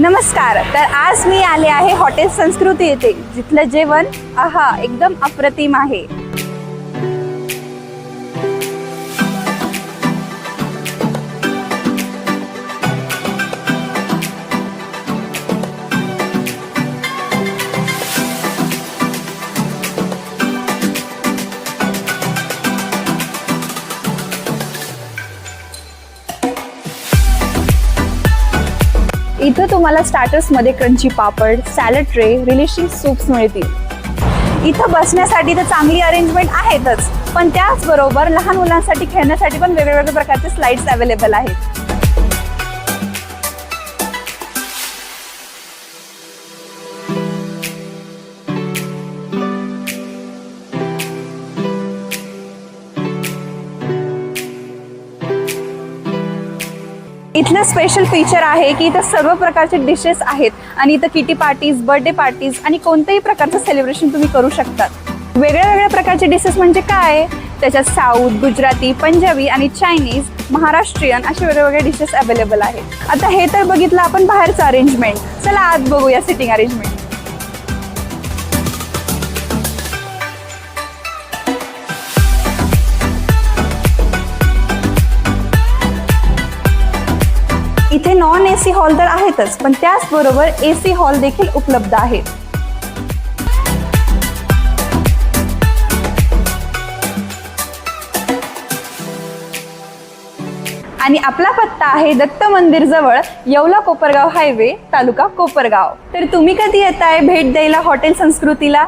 नमस्कार तर आज मी आले आहे हॉटेल संस्कृती येथे जिथलं जेवण आहा एकदम अप्रतिम आहे. इथं तुम्हाला स्टार्टर्समध्ये crunchy papad salad tray relishing soups मिळतील. इथं बसण्यासाठी तर चांगली अरेंजमेंट आहेतच पण त्याचबरोबर लहान मुलांसाठी खेळण्यासाठी पण वेगवेगळ्या प्रकारचे स्लाइड्स अवेलेबल आहेत. इथलं स्पेशल फीचर आहे की इथं सर्व प्रकारचे डिशेस आहेत. आणि इथं किटी पार्टीज बर्थडे पार्टीज आणि कोणत्याही प्रकारचं सेलिब्रेशन तुम्ही करू शकतात. वेगळ्या वेगळ्या प्रकारचे डिशेस म्हणजे काय? त्याच्यात साऊथ गुजराती पंजाबी आणि चायनीज महाराष्ट्रीयन असे वेगवेगळे डिशेस अवेलेबल आहेत. आता हे तर बघितलं आपण बाहेरचं अरेंजमेंट चला आज बघूया sitting arrangement non A C hall तर आहेतच पण त्याचबरोबर ए सी हॉल देखील उपलब्ध आहेत आणि आपला पत्ता आहे दत्त मंदिर जवळ येवला कोपरगाव हायवे तालुका कोपरगाव. तर तुम्ही कधी येताय? भेट द्यायला हॉटेल संस्कृतीला?